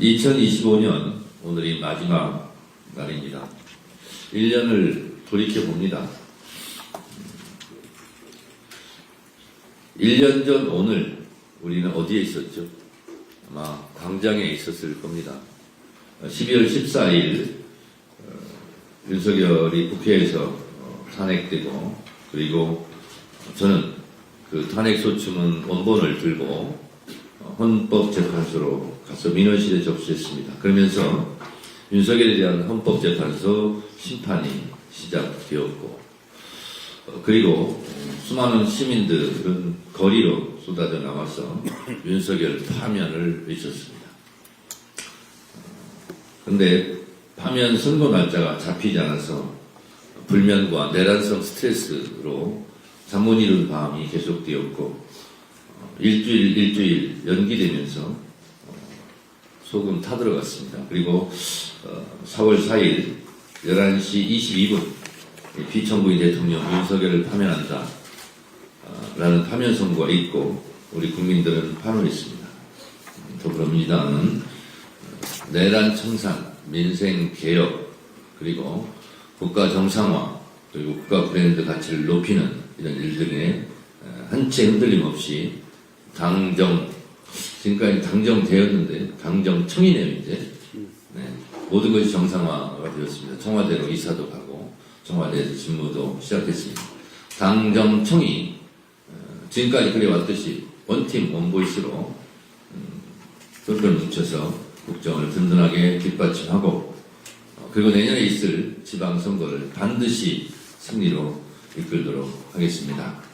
2025년 오늘이 마지막 날입니다. 1년을 돌이켜 봅니다. 1년 전 오늘 우리는 어디에 있었죠? 아마 광장에 있었을 겁니다. 12월 14일 어, 윤석열이 국회에서 어, 탄핵되고 그리고 저는 그 탄핵 소추문 원본을 들고 어, 헌법재판소로 가서 민원실에 접수했습니다. 그러면서 윤석열에 대한 헌법재판소 심판이 시작되었고 어, 그리고 수많은 시민들은 거리로 쏟아져 나와서 윤석열 파면을 외쳤습니다. 그런데 파면 선고 날짜가 잡히지 않아서 불면과 내란성 스트레스로 잠 못 이룬 밤이 계속되었고 어, 일주일 일주일 연기되면서 어, 소금 타들어갔습니다. 그리고 어, 4월 4일 11시 22분 피청구인 대통령 윤석열을 파면한다 어, 라는 파면 선고가 있고 우리 국민들은 파면했습니다. 더불어민주당은 어, 내란 청산, 민생 개혁 그리고 국가 정상화 그리고 국가 브랜드 가치를 높이는 이런 일들에 어, 한치 흔들림 없이 당정 지금까지 당정되었는데 당정청이네요 이제 네, 모든 것이 정상화가 되었습니다. 청와대로 이사도 가고 청와대에서 직무도 시작했습니다. 당정청이 어, 지금까지 그래왔듯이 원팀 원보이스로 음, 똘똘 뭉쳐서 국정을 든든하게 뒷받침하고 어, 그리고 내년에 있을 지방선거를 반드시 승리로 이끌도록 하겠습니다.